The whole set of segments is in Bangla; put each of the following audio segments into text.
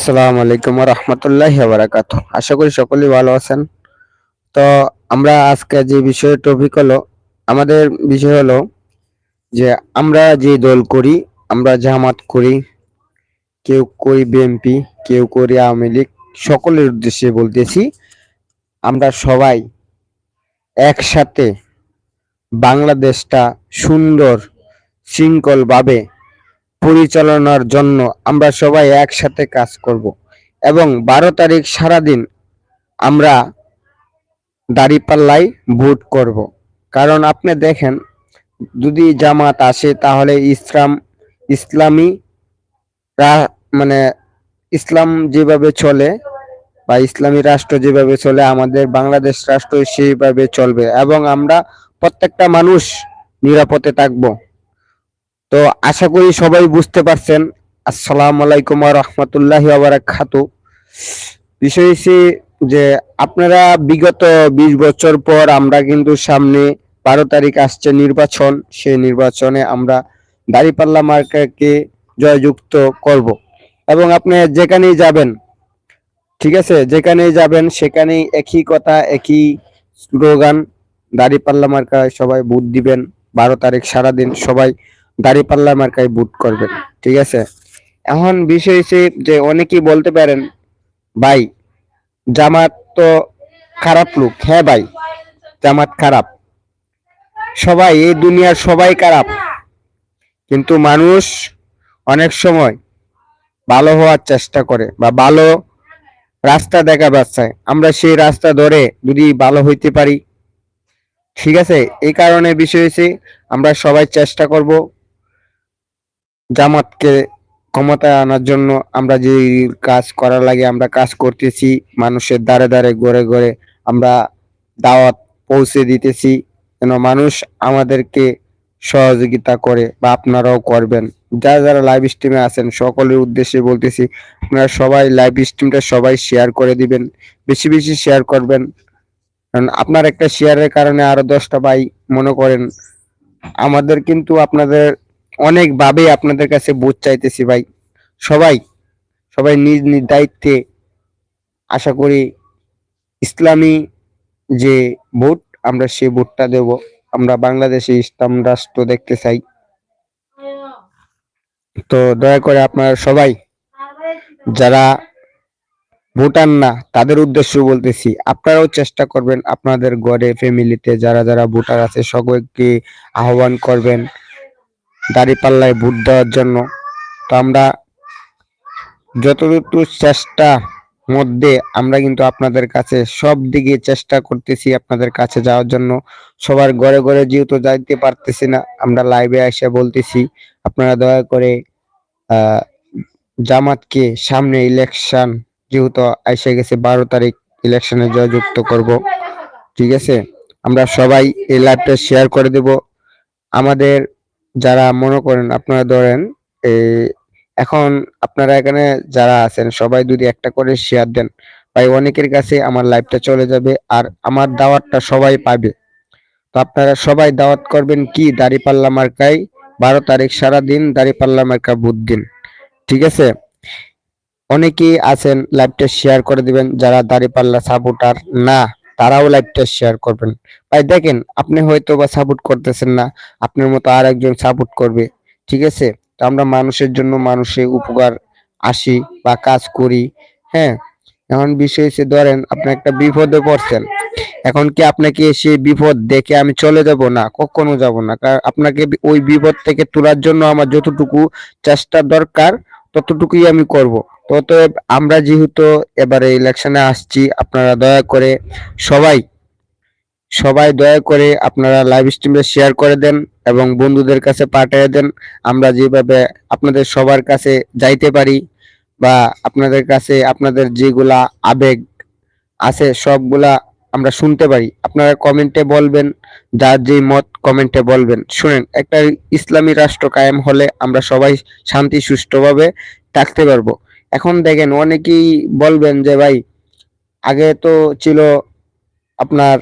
আসসালামু আলাইকুম রহমতুল্লাহ বারাকাত আশা করি সকলেই ভালো আছেন। তো আমরা আজকে যে বিষয়ে টপিক হলো, আমাদের বিষয় হলো যে আমরা যে দল করি, আমরা জামাত করি, কেউ করি বিএনপি কেউ করি আওয়ামী লীগ, সকলের উদ্দেশ্যে বলতেছি, আমরা সবাই একসাথে বাংলাদেশটা সুন্দর, শৃঙ্খলভাবে পরিচালনার জন্য আমরা সবাই একসাথে কাজ করব। এবং বারো তারিখ সারাদিন আমরা দাঁড়িপাল্লায় ভোট করব। কারণ আপনি দেখেন, যদি জামাত আসে তাহলে ইসলাম, ইসলামী মানে ইসলাম যেভাবে চলে বা ইসলামী রাষ্ট্র যেভাবে চলে, আমাদের বাংলাদেশ রাষ্ট্র সেইভাবে চলবে এবং আমরা প্রত্যেকটা মানুষ নিরাপদে থাকব। তো আশা করি সবাই বুঝতে পারছেন। আসসালামু আলাইকুম আর রহমতুল্লাহ বারাকাতু বিষয় হচ্ছে যে আপনারা বিগত বিশ বছর পর আমরা কিন্তু সামনে বারো তারিখ আসছে নির্বাচন। সেই নির্বাচনে আমরা দাঁড়িপাল্লা মার্কাকে জয়যুক্ত করব। এবং আপনি যেখানেই যাবেন, ঠিক আছে? যেখানেই যাবেন, সেখানেই একই কথা, একই স্লোগান, দাঁড়িপাল্লা মার্কায় সবাই ভোট দিবেন। বারো তারিখ সারাদিন সবাই দাঁড়িপাল্লা মার্কায় বুট করবেন ঠিক আছে? এখন বিষয় হচ্ছে যে অনেকেই বলতে পারেন, ভাই, জামাত তো খারাপ লোক। হ্যাঁ ভাই, জামাত খারাপ। সবাই, এই দুনিয়ার সবাই খারাপ। কিন্তু মানুষ অনেক সময় ভালো হওয়ার চেষ্টা করে বা ভালো রাস্তা দেখাবার চায় আমরা সেই রাস্তা ধরে যদি ভালো হইতে পারি, ঠিক আছে? এই কারণে বিষয় হয়েছে আমরা সবাই চেষ্টা করব জামাতকে ক্ষমতায় আনার জন্য আমরা যে কাজ করা লাগে আমরা কাজ করতেছি, মানুষের দ্বারে দ্বারে ঘরে ঘরে আমরা দাওয়াত পৌঁছে দিতেছি, যেন মানুষ আমাদেরকে সহযোগিতা করে বা আপনারাও করবেন। যারা যারা লাইভ স্ট্রিমে আছেন, সকলের উদ্দেশ্যে বলতেছি, আপনারা সবাই লাইভ স্ট্রিমটা সবাই শেয়ার করে দিবেন, বেশি বেশি শেয়ার করবেন। কারণ আপনার একটা শেয়ারের কারণে আরও দশটা ভাই মনে করেন, আমাদের কিন্তু আপনাদের অনেক ভাবে আপনাদের কাছে বুঝ চাইতেছি ভাই। সবাই সবাই নিজ নিজ দায়িত্বে আশা করি ইসলামী যে ভোট, আমরা সেই ভোটটা দেব। আমরা বাংলাদেশে ইসলাম রাষ্ট্র দেখতে চাই। তো দয়া করে আপনারা সবাই, যারা ভুটান না, তাদের উদ্দেশ্য বলতেছি, আপনারাও চেষ্টা করবেন আপনাদের ঘরে ফ্যামিলিতে যারা যারা ভোটার আছে সকলকে আহ্বান করবেন। দাঁড়িপাল্লায় ভোট দেওয়ার জন্য। তো আমরা যতটুকু চেষ্টা মধ্যে আমরা কিন্তু আপনাদের কাছে সব দিকে চেষ্টা করতেছি আপনাদের কাছে যাওয়ার জন্য। সবার ঘরে ঘরে যেহেতু যাইতে পারতেছি না, আমরা লাইভে এসে বলতেছি, আপনারা দয়া করে জামাতকে সামনে ইলেকশন যেহেতু এসে গেছে বারো তারিখ ইলেকশনে জয়যুক্ত করব। ঠিক আছে? আমরা সবাই এই লাইভটা শেয়ার করে দেব। আমাদের যারা মনে করেন আপনারা ধরেন, এই এখন আপনারা এখানে যারা আছেন, সবাই যদি একটা করে শেয়ার দেন, ভাই অনেকের কাছে আমার লাইভটা চলে যাবে আর আমার দাওয়াতটা সবাই পাবে। তো আপনারা সবাই দাওয়াত করবেন কি? দাড়িপাল্লা মার্কায় বারো তারিখ সারা দিন দাড়িপাল্লা মার্কা বুধ দিন ঠিক আছে? অনেকেই আছেন লাইভটা শেয়ার করে দিবেন যারা দাড়িপাল্লা সাপোর্টার না। তারাও লাইভটা শেয়ার করবেন। ভাই, দেখেন, আপনি হয়তো বা সাপোর্ট করতেছেন না, আপনার মতো আর একজন সাপোর্ট করবে, ঠিক আছে? তো আমরা মানুষের জন্য মানুষের উপকার আসি বা কাজ করি হ্যাঁ? এখন বিষয় হচ্ছে, ধরেন, আপনি একটা বিপদে পড়ছেন। এখন কি আপনাকে সেই বিপদ দেখে আমি চলে যাব না? কখনো যাব না। কারণ আপনাকে ওই বিপদ থেকে তোলার জন্য আমার যতটুকু চেষ্টা দরকার, ততটুকুই আমি করব। অতএব আমরা যেহেতু এবারে ইলেকশনে আসছি, আপনারা দয়া করে সবাই সবাই দয়া করে আপনারা লাইভ স্ট্রিমে শেয়ার করে দেন এবং বন্ধুদের কাছে পাঠিয়ে দেন। আমরা যেভাবে আপনাদের সবার কাছে যাইতে পারি বা আপনাদের কাছে আপনাদের যেগুলা আবেগ আছে সবগুলা আমরা শুনতে পারি, আপনারা কমেন্টে বলবেন, যার যে মত কমেন্টে বলবেন। শুনেন, একটা ইসলামী রাষ্ট্র কায়েম হলে আমরা সবাই শান্তি সুষ্ঠুভাবে থাকতে পারব। এখন দেখেন অনেকেই বলবেন যে, ভাই, আগে তো ছিল আপনার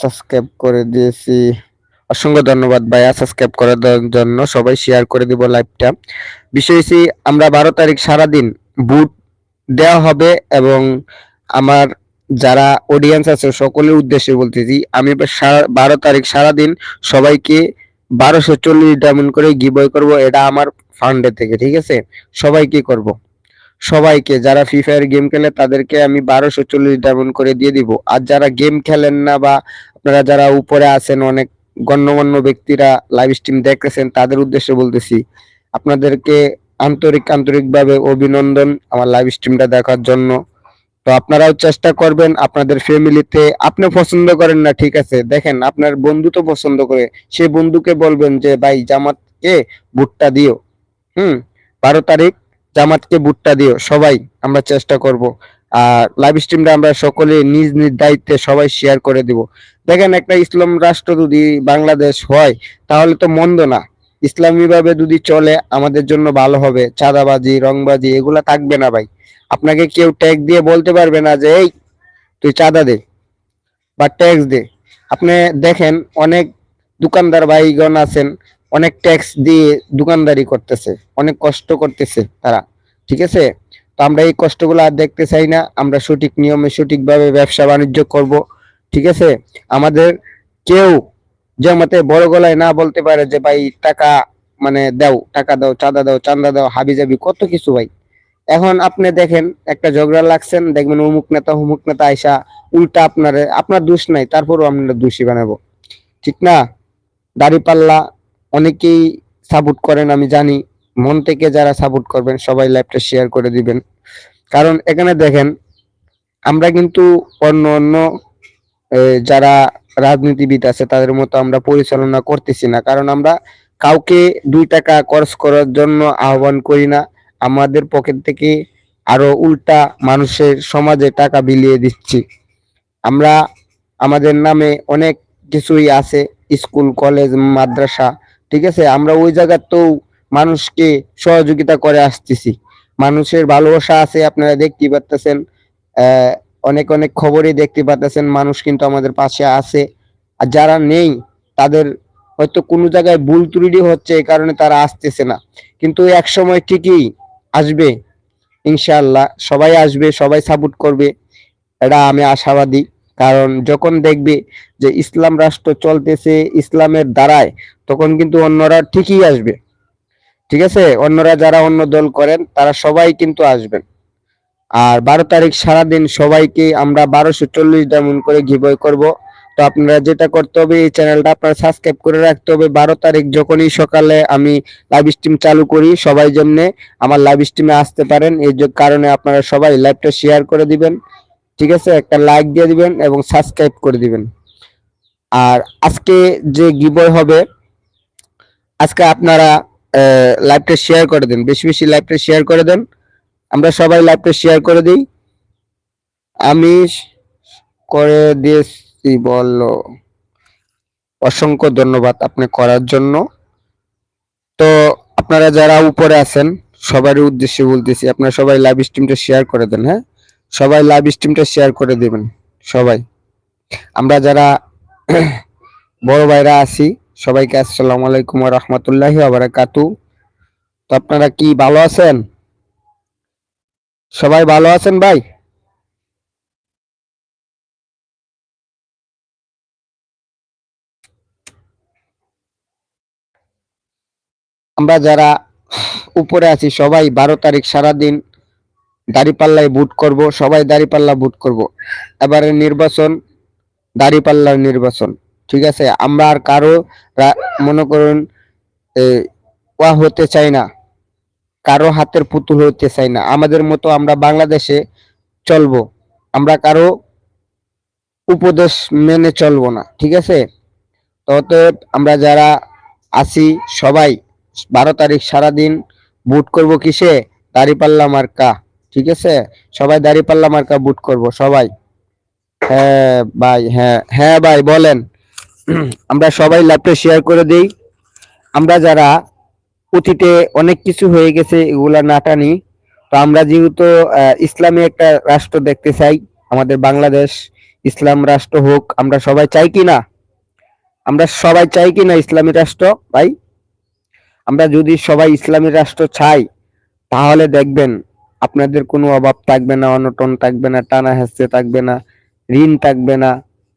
সাবস্ক্রাইব করে দিয়েছি। অসংখ্য ধন্যবাদ ভাইয়া সাবস্ক্রাইব করার জন্য। সবাই শেয়ার করে দিব লাইভটা বিষয় হচ্ছে, আমরা বারো তারিখ সারাদিন বুট দেওয়া হবে এবং আমার যারা অডিয়েন্স আছে, সকলের উদ্দেশ্যে বলতেছি, আমি বারো তারিখ সারাদিন সবাইকে বারোশো চল্লিশ ডায়মন্ড করে গিবয় করব। এটা আমার ফান্ডে থেকে, ঠিক আছে? সবাই কি করব? সবাইকে, যারা ফ্রি ফায়ার গেম খেলে, তাদেরকে আমি বারোশো চল্লিশ ডায়মন্ড করে দিয়ে দিব। আর যারা গেম খেলেন না বা আপনারা যারা উপরে আছেন, অনেক গণ্যমান্য ব্যক্তিরা লাইভ স্ট্রিম দেখতেছেন, তাদের উদ্দেশ্যে বলতেছি, আপনাদেরকে আন্তরিক, আন্তরিকভাবে অভিনন্দন আমার লাইভ স্ট্রিমটা দেখার জন্য। তো আপনারাও চেষ্টা করবেন আপনাদের ফ্যামিলিতে আপনি পছন্দ করেন না, ঠিক আছে? দেখেন, আপনার বন্ধু তো পছন্দ করে, সে বন্ধুকে বলবেন যে, ভাই, জামাতকে ভুট্টা দিও। হুম, বারো তারিখ জামাতকে বুটটা দিও, সবাই আমরা চেষ্টা করব। আর লাইভ স্ট্রিমটা আমরা সকলে নিজ নিজ দায়িত্বে সবাই শেয়ার করে দিব। দেখেন একটা ইসলাম রাষ্ট্র যদি বাংলাদেশ হয়, তাহলে তো মন্দ না। ইসলামী ভাবে যদি চলে, আমাদের জন্য ভালো হবে। চাঁদাবাজি, রংবাজি, এগুলা থাকবে না ভাই। আপনাকে কেউ ট্যাগ দিয়ে বলতে পারবে না যে, এই, তুই চাঁদা দে বা ট্যাক্স দে। আপনি দেখেন অনেক দোকানদার ভাইগণ আছেন অনেক ট্যাক্স দিয়ে দোকানদারি করতেছে, অনেক কষ্ট করতেছে তারা, ঠিক আছে? তো আমরা এই কষ্টগুলো আর দেখতে চাই না, আমরা সঠিক নিয়মে সঠিকভাবে ব্যবসা বাণিজ্য করব, ঠিক আছে? আমাদের কেউ জমাতে বড় গলায় না বলতে পারে যে, ভাই, টাকা মানে দাও, টাকা দাও, চাঁদা দাও চান্দা দাও হাবি যাবি কত কিছু ভাই। এখন আপনি দেখেন, একটা ঝগড়া লাগছেন, দেখবেন অমুক নেতা অমুক নেতা আইসা উল্টা আপনারে, আপনার দোষ নাই, তারপরও আমরা দোষী বানাবো, ঠিক না? দাড়ি পাল্লা অনেকেই সাপোর্ট করেন, আমি জানি। মন থেকে যারা সাপোর্ট করবেন, সবাই লাইভটা শেয়ার করে দিবেন। কারণ এখানে দেখেন, আমরা কিন্তু অন্য অন্য যারা রাজনীতিবিদ আছে, তাদের মতো আমরা পরিচালনা করতেছি না। কারণ আমরা কাউকে দুই টাকা খরচ করার জন্য আহ্বান করি না। আমাদের পকেট থেকে আরও উল্টা মানুষের সমাজে টাকা বিলিয়ে দিচ্ছি। আমরা, আমাদের নামে অনেক কিছুই আছে। স্কুল, কলেজ, মাদ্রাসা ঠিক আছে? আমরা ওই জায়গাতেও মানুষকে সহযোগিতা করে আসতেছি। মানুষের ভালোবাসা আছে, আপনারা দেখতেই পারতেছেন। অনেক অনেক খবরই দেখতে পাচ্ছেন মানুষ কিন্তু আমাদের পাশে আছে। আর যারা নেই, তাদের হয়তো কোনো জায়গায় ভুল ত্রুটি হচ্ছে, এই কারণে তারা আসতেছে না। কিন্তু এক সময় ঠিকই আসবে, ইনশাআল্লাহ। সবাই আসবে, সবাই সাপোর্ট করবে, এটা আমি আশাবাদী। কারণ যখন দেখবে যে ইসলাম রাষ্ট্র চলতেছে ইসলামের দ্বারায়, তখন কিন্তু অন্যরা ঠিকই আসবে। ঠিক আছে? অন্যরা যারা অন্য দল করেন, তারা সবাই কিন্তু আসবেন। আর বারো তারিখ সারাদিন সবাইকে আমরা বারোশো চল্লিশ ডায়মন্ড করে গিবয় করব। তো আপনারা যেটা করতে হবে, এই চ্যানেলটা আপনারা সাবস্ক্রাইব করে রাখতে হবে। বারো তারিখ যখনই সকালে আমি লাইভ স্ট্রিম চালু করি, সবাই যেমনে আমার লাইভ স্ট্রিমে আসতে পারেন। এই কারণে আপনারা সবাই লাইভটা শেয়ার করে দিবেন। ঠিক আছে? একটা লাইক দিয়ে দিবেন এবং সাবস্ক্রাইব করে দিবেন। আর আজকে যে গিবয় হবে, আজকে আপনারা লাইভটা শেয়ার করে দেন। বেশি বেশি লাইভটা শেয়ার করে দেন। আমরা সবাই লাইভটা শেয়ার করে দিই। আমি করে দিয়েছি বলল অসংখ্য ধন্যবাদ আপনি করার জন্য। তো আপনারা যারা উপরে আছেন, সবারই উদ্দেশ্যে বলতেছি, আপনারা সবাই লাইভ স্ট্রিমটা শেয়ার করে দেন হ্যাঁ? সবাই লাইভ স্ট্রিমটা শেয়ার করে দিবেন, সবাই। আমরা যারা বড় ভাইরা আছি, সবাইকে আসসালামু আলাইকুম রাহমাতুল্লাহি ওয়া বারাকাতু। তো আপনারা কি ভালো আছেন? সবাই ভালো আছেন ভাই? আমরা যারা উপরে আছি, সবাই বারো তারিখ সারাদিন দাড়িপাল্লায় বুট করব, সবাই দাড়িপাল্লা বুট করব। এবারে নির্বাচন, দাড়িপাল্লার নির্বাচন, ঠিক আছে? আমরা আর কারও মনে করুন ওয়া হতে চাই না, কারও হাতের পুতুল হতে চাই না। আমাদের মতো আমরা বাংলাদেশে চলবো, আমরা কারও উপদেশ মেনে চলবো না, ঠিক আছে? অতএব আমরা যারা আছি, সবাই বারো তারিখ সারাদিন বুট করব কিসে? দাড়িপাল্লা মার্কা। ঠিক আছে? সবাই দাড়িপাল্লা মার্কা বুট করব, সবাই। হ্যাঁ ভাই হ্যাঁ হ্যাঁ ভাই, বলেন। আমরা সবাই ল্যাপটপ শেয়ার করে দেই। আমরা যারা অতীতে অনেক কিছু হয়ে গেছে, এগুলা না টানি। তো আমরা যেহেতু ইসলামী একটা রাষ্ট্র দেখতে চাই, আমাদের বাংলাদেশ ইসলাম রাষ্ট্র হোক, আমরা সবাই চাই কি না? আমরা সবাই চাই কি না ইসলামী রাষ্ট্র, ভাই? আমরা যদি সবাই ইসলামী রাষ্ট্র চাই, তাহলে দেখবেন আপনাদের কোনো অভাব থাকবে না, অনটন থাকবে না, টানা হেসতে থাকবে না, ঋণ থাকবে না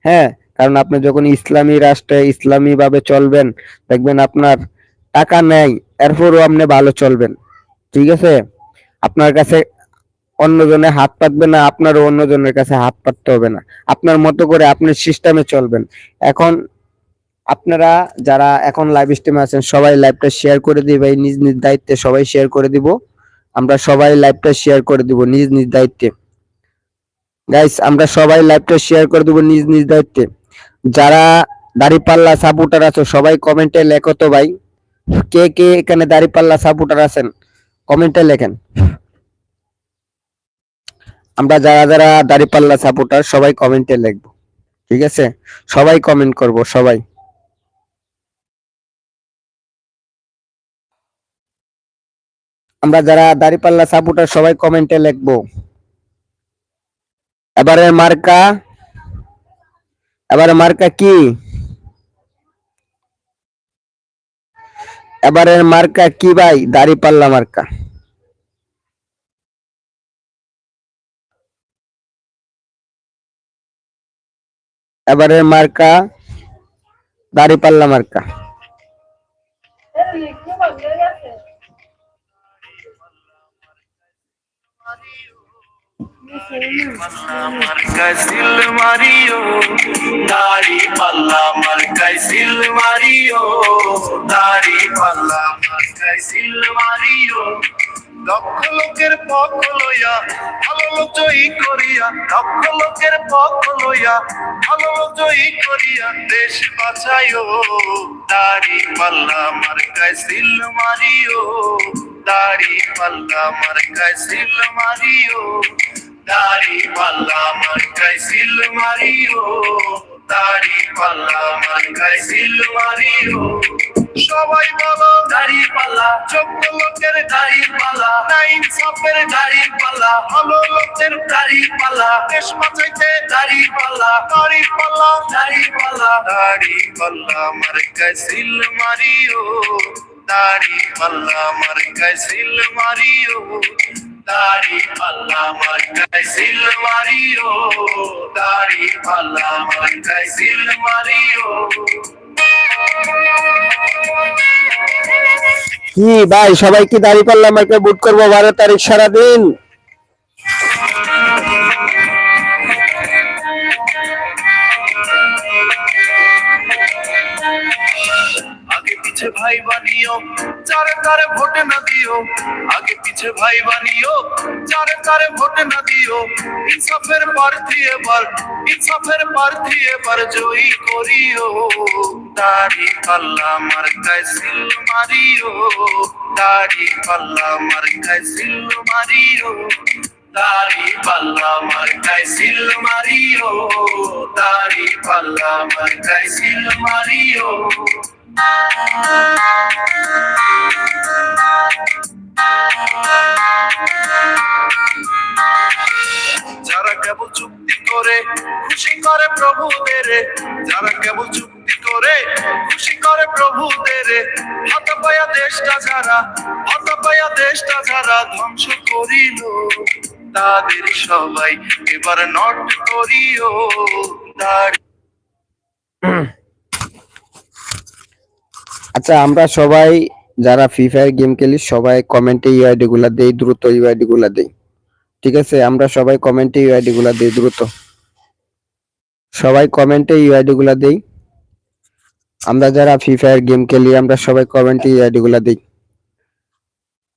হ্যাঁ? কারণ আপনি যখন ইসলামী রাষ্ট্রে ইসলামী ভাবে চলবেন, দেখবেন আপনার টাকা নেই, এরপরও আপনি ভালো চলবেন, ঠিক আছে? আপনার কাছে অন্যজনে হাত পাতবে না, আপনারও অন্যজনের কাছে হাত পাততে হবে না। আপনার মতো করে আপনি সিস্টেমে চলবেন। এখন আপনারা যারা এখন লাইভ স্ট্রিমে আছেন, সবাই লাইভটা শেয়ার করে দিবে এই নিজ নিজ দায়িত্বে সবাই শেয়ার করে দিব। আমরা সবাই লাইভটা শেয়ার করে দিব নিজ নিজ দায়িত্বে। গাইস আমরা সবাই লাইভটা শেয়ার করে দিব নিজ নিজ দায়িত্বে। যারা দাড়িপাল্লা সাপোর্টার আছো, সবাই কমেন্টে লেখো তো ভাই। কে কে এখানে দাড়িপাল্লা সাপোর্টার আছেন? কমেন্টে লেখেন। আমরা যারা যারা দাড়িপাল্লা সাপোর্টার সবাই কমেন্টে লিখব। ঠিক আছে? সবাই কমেন্ট করব, সবাই। আমরা যারা দাড়িপাল্লা সাপোর্টার সবাই কমেন্টে লিখব। এবারে মার্কা এবারে মার্কা কি? এবারের মার্কা কি ভাই? দাড়িপাল্লা মার্কা। এবারে মার্কা, দাড়িপাল্লা মার্কা। সিল মারিও দাড়ি পাল্লা মার্কায় সিল মারিও দাড়ি পাল্লা মার্কায় সিল মারিও লক্ষ লোকের পক্ষ লইয়া ভালো লোক জয়ী করিয়া লক্ষ লোকের পক্ষ লইয়া ভালো লোক জয়ী করিয়া দেশ বাঁচাইও দাড়ি পাল্লা মার্কায় সিল মারিও দাড়ি পাল্লা মার্কায় সিল মারিও দাড়ি পাল্লা মার্কায় সিল মারিও, দাড়ি পাল্লা মার্কায় সিল মারিও। সবাই বলো, দাড়ি পাল্লা, যোগ্য লোকের দাড়ি পাল্লা, নাইন সাপের দাড়ি পাল্লা, ভালো লোকের দাড়ি পাল্লা, দেশ বাঁচাইতে দাড়ি পাল্লা দাড়ি পাল্লা দাড়ি পাল্লা দাড়ি পাল্লা মার্কায় সিল মারিও, দাড়ি পাল্লা মার্কায় সিল মারিও। দাড়ি পাল্লা মার্কায় সিল মারিও দাড়ি পাল্লা মার্কায় সিল মারিও কি ভাই সবাই কি দাড়িপাল্লা মার্কে বুট করব বারো তারিখ সারাদিন? ভাই বানিও চারে তারে ভোট না দিও, আগে পিছে ভাই বানিও। চারে তারে ভোট না দিও, ইনসাফের প্রার্থী এবার, ইনসাফের প্রার্থী এবার জয়ী করিও। দাড়ি পাল্লা মার্কায় সিল মারিও, দাড়ি পাল্লা মার্কায় সিল মারিও, দাড়ি পাল্লা মার্কায় সিল মারিও, দাড়ি পাল্লা মার্কায় সিল মারিও। যারা কেবল চুক্তি করে, খুশি করে প্রভুদের। যারা কেবল চুক্তি করে, খুশি করে প্রভুদের। হাত পায়া দেশটা যারা, হাত পায়া দেশটা যারা ধ্বংস করিল, তাদের সবাই এবার নট করিও। দাঁড়ি আচ্ছা আমরা সবাই যারা ফ্রি ফায়ার গেম খেলি, সবাই কমেন্টে ইউআইডি গুলা দেই, দ্রুত ইউআইডি গুলা দেই। ঠিক আছে? আমরা সবাই কমেন্টে ইউআইডি গুলা দেই দ্রুত। সবাই কমেন্টে ইউআইডি গুলা দেই। আমরা যারা ফ্রি ফায়ার গেম খেলি, আমরা সবাই কমেন্টে ইউআইডি গুলা দেই।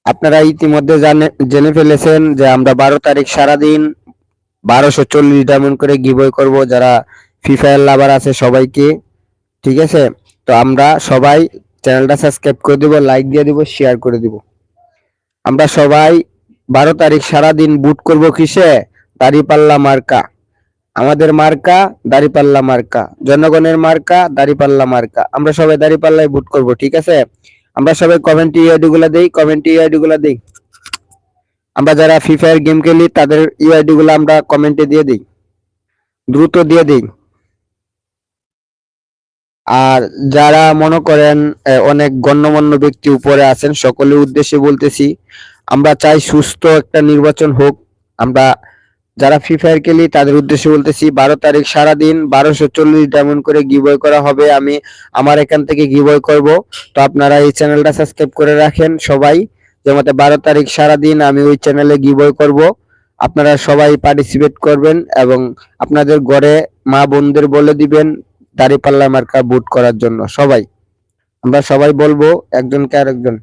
আপনারা ইতিমধ্যে জানে, জেনে ফেলেছেন যে আমরা বারো তারিখ সারাদিন বারোশো চল্লিশ ডায়মন্ড করে গিভওয়ে করব। যারা ফ্রি ফায়ার লাভার আছে সবাইকে। ঠিক আছে? তো আমরা সবাই চ্যানেলটা সাবস্ক্রাইব করে দিব লাইক দিয়ে দিব শেয়ার করে দিব। আমরা সবাই বারো তারিখ সারাদিন বুট করব কিসে? দাড়িপাল্লা মার্কা। আমাদের মার্কা, দাড়িপাল্লা মার্কা। জনগণের মার্কা, দাড়িপাল্লা মার্কা। আমরা সবাই দাড়িপাল্লায় বুট করব, ঠিক আছে? আমরা সবাই কমেন্ট ইউআইডি গুলা দেই কমেন্ট ইউআইডি গুলা দেই। আমরা যারা ফ্রি ফায়ার গেম খেলি, তাদের ইউআইডি গুলা আমরা কমেন্টে দিয়ে দিই। দ্রুত দিয়ে দিই। আর যারা মনে করেন অনেক গণ্যমান্য ব্যক্তি উপরে আছেন, সকলের উদ্দেশ্যে বলতেছি, আমরা চাই সুস্থ একটা নির্বাচন হোক। আমরা যারা ফ্রি ফায়ার খেলি, তাদের উদ্দেশ্যে বলতেছি, বারো তারিখ সারাদিন বারোশো চল্লিশ ডায়মন্ড করে গিভওয়ে করা হবে। আমি আমার এখান থেকে গিভওয়ে করব। তো আপনারা এই চ্যানেলটা সাবস্ক্রাইব করে রাখেন সবাই। যেমন বারো তারিখ সারাদিন আমি ওই চ্যানেলে গিভওয়ে করব। আপনারা সবাই পার্টিসিপেট করবেন এবং আপনাদের ঘরে মা বোনদের বলে দিবেন দাঁড়িপাল্লা মার্কা বুট করার জন্য। সবাই, আমরা সবাই বলব একজনকে আরেকজন।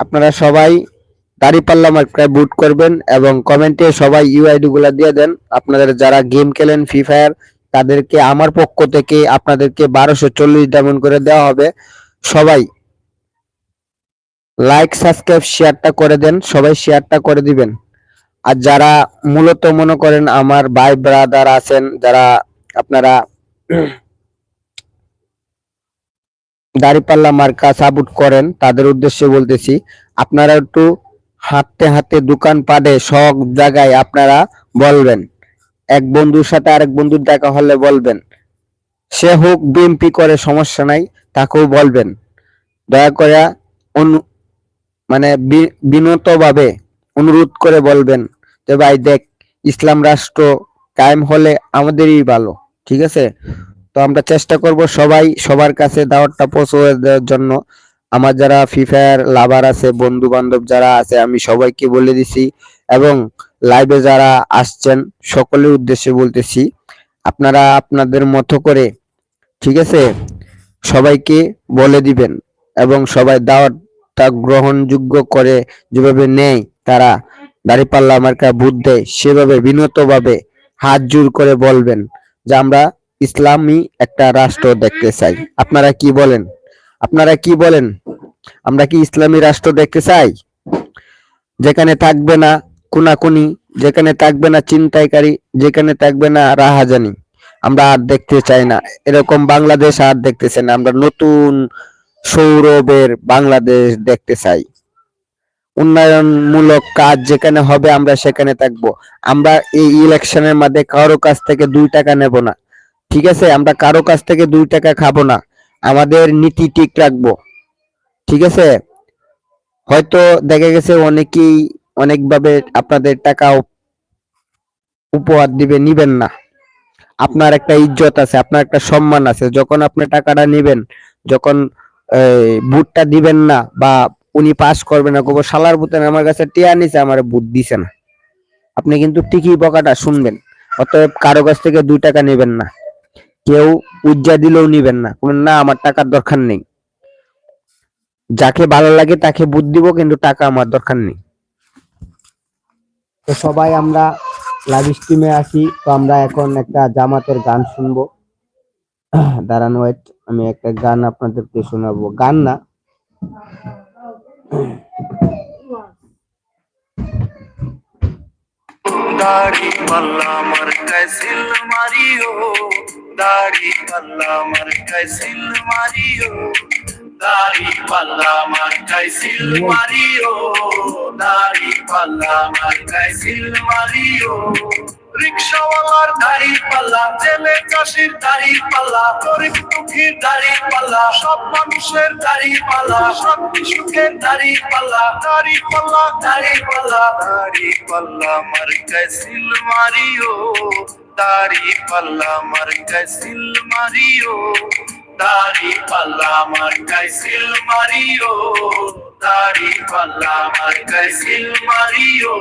আপনারা সবাই দাঁড়িপাল্লা মার্কায় বুট করবেন এবং কমেন্টে সবাই ইউআইডি গুলা দিয়ে দেন। আপনাদের যারা গেম খেলেন ফ্রি ফায়ার তাদেরকে আমার পক্ষ থেকে আপনাদেরকে বারোশো চল্লিশ ডায়মন্ড করে দেওয়া হবে। সবাই লাইক সাবস্ক্রাইব শেয়ারটা করে দেন। সবাই শেয়ারটা করে দিবেন। আর যারা মূলত মনে করেন আমার ভাই ব্রাদার আছেন, যারা আপনারা দাড়িপাল্লা মার্কা সাপোর্ট করেন, তাদের উদ্দেশ্যে বলতেছি, আপনারা একটু হাঁটতে হাঁটতে দোকান পাটে সব জায়গায় আপনারা বলবেন। এক বন্ধুর সাথে আরেক বন্ধুর দেখা হলে বলবেন। সে হোক বিএমপি করে, সমস্যা নাই, তাকেও বলবেন। দয়া করে অনু মানে বিনত অনুরোধ করে বলবেন যে ভাই দেখ, ইসলাম রাষ্ট্র কায়েম হলে আমাদেরই ভালো, ঠিক আছে? তো আমরা চেষ্টা করব সবাই সবার কাছে দাওয়াতটা পৌঁছে দেওয়ার জন্য। আমার যারা ফ্রি ফায়ার লাভার আছে বন্ধু বান্ধব যারা আছে, আমি সবাইকে বলে দিছি এবং লাইভে যারা আসছেন, সকলের উদ্দেশ্যে বলতেছি, আপনারা আপনাদের মতো করে, ঠিক আছে? সবাইকে বলে দিবেন এবং সবাই দাওয়াতটা গ্রহণযোগ্য করে যেভাবে নেয় তারা দাঁড়িপাল্লা মার্কা বুধ দেয় সেভাবে বিনতভাবে হাত জোর করে বলবেন যে আমরা ইসলামী একটা রাষ্ট্র দেখতে চাই। আপনারা কি বলেন? আপনারা কি বলেন? আমরা কি ইসলামী রাষ্ট্র দেখতে চাই? যেখানে থাকবে না কুনাকুনি যেখানে থাকবে না চিন্তাইকারী যেখানে থাকবে না রাহাজানি। আমরা আর দেখতে চাই না। এরকম বাংলাদেশ আর দেখতে চাই না। আমরা নতুন সৌরভের বাংলাদেশ দেখতে চাই। উন্নয়নমূলক কাজ যেখানে হবে আমরা সেখানে থাকব। আমরা এই ইলেকশনের মধ্যে কারও কাছ থেকে দুই টাকা নেব না। ঠিক আছে? আমরা কারও কাছ থেকে দুই টাকা খাব না। আমাদের নীতি ঠিক রাখব। ঠিক আছে? হয়তো দেখা গেছে অনেকেই অনেকভাবে আপনাদের টাকা উপহার দিবে, নিবেন না। আপনার একটা ইজ্জত আছে, আপনার একটা সম্মান আছে। যখন আপনি টাকাটা নিবেন, যখন বুটটা দিবেন না বা উনি পাস করবে না গোবর শালার বুতেন আমার কাছে টিয়া নিছে, আমার বুট দিছে না। আপনি কিন্তু ঠিকই বকাটা শুনবেন, অতএব কারও কাছ থেকে দুই টাকা নেবেন না। কেউ উজ্জা দিলেও নিবেন না না, আমার টাকার দরকার নেই। যাকে ভালো লাগে তাকে বুট দিব, কিন্তু টাকা আমার দরকার নেই। তো সবাই আমরা লাইভ স্ট্রিমে আসি তো আমরা এখন একটা জামাতের গান শুনব। দাঁড়ান ওয়েট আমি একটা গান আপনাদেরকে শোনাবো। গান না। দাড়ি পাল্লা আমার কাইসিল মারিও, দাড়ি পাল্লা আমার কাইসিল মারিও, দাড়ি পাল্লা আমার কাইসিল মারিও, দাড়ি পাল্লা আমার কাইসিল মারিও। রিক্সাওয়ালার দাড়ি পাল্লা জেলে চাষির দাড়ি পাল্লা গরিব দুঃখীর দাড়ি পাল্লা সব মানুষের দাড়ি পাল্লা সব সুখের দাড়ি পাল্লা দাড়ি পাল্লা দাড়ি পাল্লা দাড়ি পাল্লা মার কাইসিল মারিও দাড়ি পাল্লা মার কাইসিল মারিও দাড়ি পাল্লা মার কাইসিল মারিও দাড়ি পাল্লা মার কাইসিল মারিও।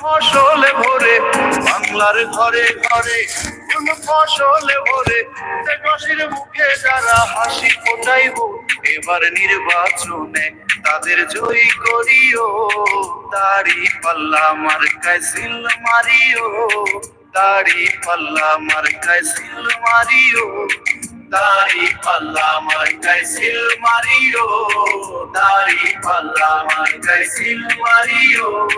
ফসলে ভরে বাংলার ঘরে ঘরে কোন ফসলে ভরে দেশবাসীর মুখে যারা হাসি ফোটাইব এবার নির্বাচনে তাদের জয়ী করিও। দাড়ি পাল্লা মার্কায় সিল মারিও। দাড়ি পাল্লা মার্কায় সিল মারিও। দাড়ি পাল্লা মার্কায় সিল মারিও। দাড়ি পাল্লা মার্কায় সিল মারিও।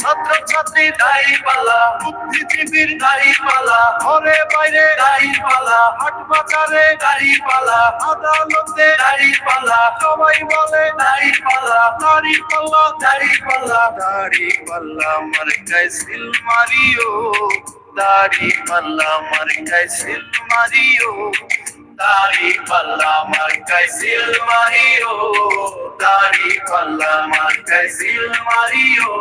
ছাত্র ছাত্রী দাড়ি পাল্লা বুদ্ধিজীবীর দাড়ি পাল্লা ঘরে বাইরে দাড়ি পাল্লা হাট বাজারে দাড়ি পাল্লা আদালতে দাড়ি পাল্লা সবাই বলে দাড়ি পাল্লা দাড়ি পাল্লা দাড়ি পাল্লা দাড়ি পাল্লা মার্কায় সিল মারিও দাড়ি পাল্লা মার্কায় সিল মারিও দাড়ি পাল্লা মার্কায় সিল মারিও দাড়ি পাল্লা মার্কায় সিল মারিও।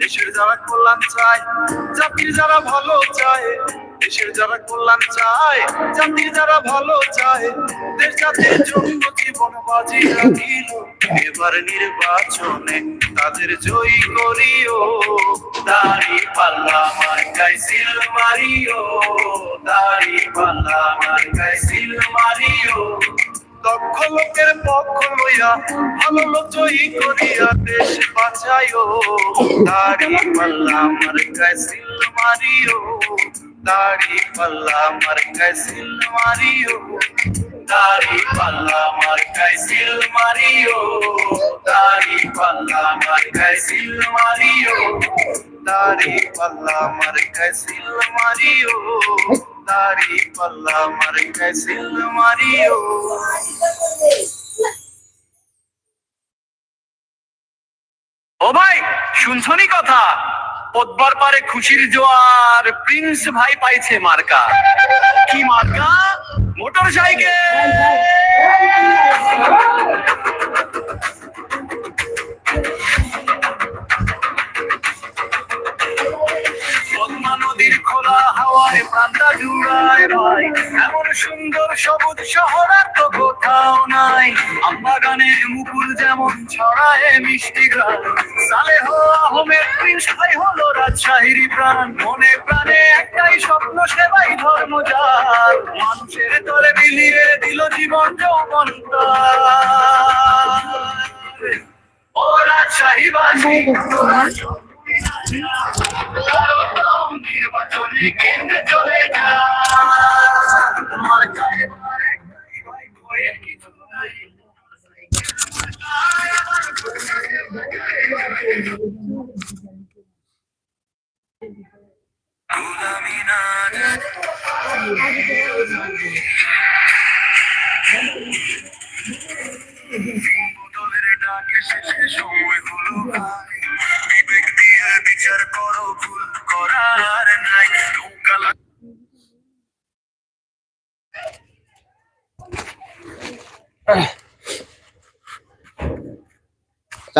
দেশের যারা কল্যাণ চায়, জাতির যারা ভালো চায়, দেশের যারা কল্যাণ চায়, জাতির যারা ভালো চায়, দেশ জাতির জন্য জীবন বাজি রাখিল। এবার নির্বাচনে তাদের জয়ী করিও। দাড়ি পাল্লা মার্কায় সিল মারিও। দাড়ি পাল্লা মার্কায় সিল মারিও। দক্ষ লোকের পক্ষ লইয়া ভালো লোক জয়ী করিয়া দেশ বাঁচাইও। দাড়ি পাল্লা আমার কাছিল মারিও। দাড়ি পাল্লা আমার কাছিল মারিও। দাড়ি পাল্লা আমার কাছিল মারিও, দাড়ি পাল্লা আমার কাছিল মারিও, দাড়ি পাল্লা আমার কাছিল মারিও, দাড়ি পাল্লা আমার কাছিল মারিও। ও ভাই, শুনছনি কথা? পদ্মার পারে খুশির জোয়ার, প্রিন্স ভাই পাইছে মার্কা। কি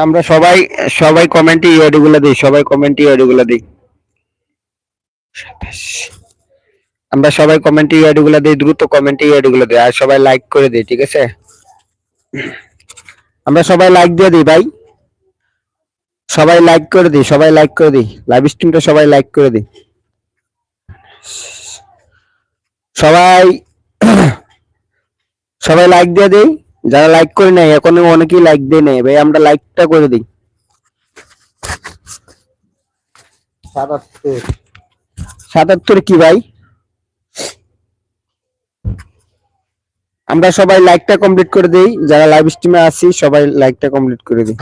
আমরা সবাই সবাই কমেন্টে ইওডি গুলো দিই, সবাই কমেন্টে ইওডি গুলো দিই। আমরা সবাই কমেন্টে ইওডি গুলো দিই, দ্রুত কমেন্টে ইওডি গুলো দিই, আর সবাই লাইক করে দিই, ঠিক আছে? আমরা সবাই লাইক দিয়ে দিই, ভাই। সবাই লাইক করে দিই, সবাই লাইক করে দিই। লাইভ স্ট্রিমটা সবাই লাইক করে দিই। সবাই সবাই লাইক দিয়ে দেই। যারা লাইক করে নাই এখন অনেকেই লাইক দিয়ে নেই ভাই আমরা লাইকটা করে দিই। সাতাত্তর। কি ভাই? আমরা সবাই লাইকটা কমপ্লিট করে দেই। যারা লাইভ স্ট্রিমে আছি সবাই লাইকটা কমপ্লিট করে দিই।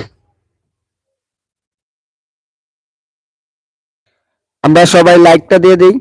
আমরা সবাই লাইকটা দিয়ে দিই।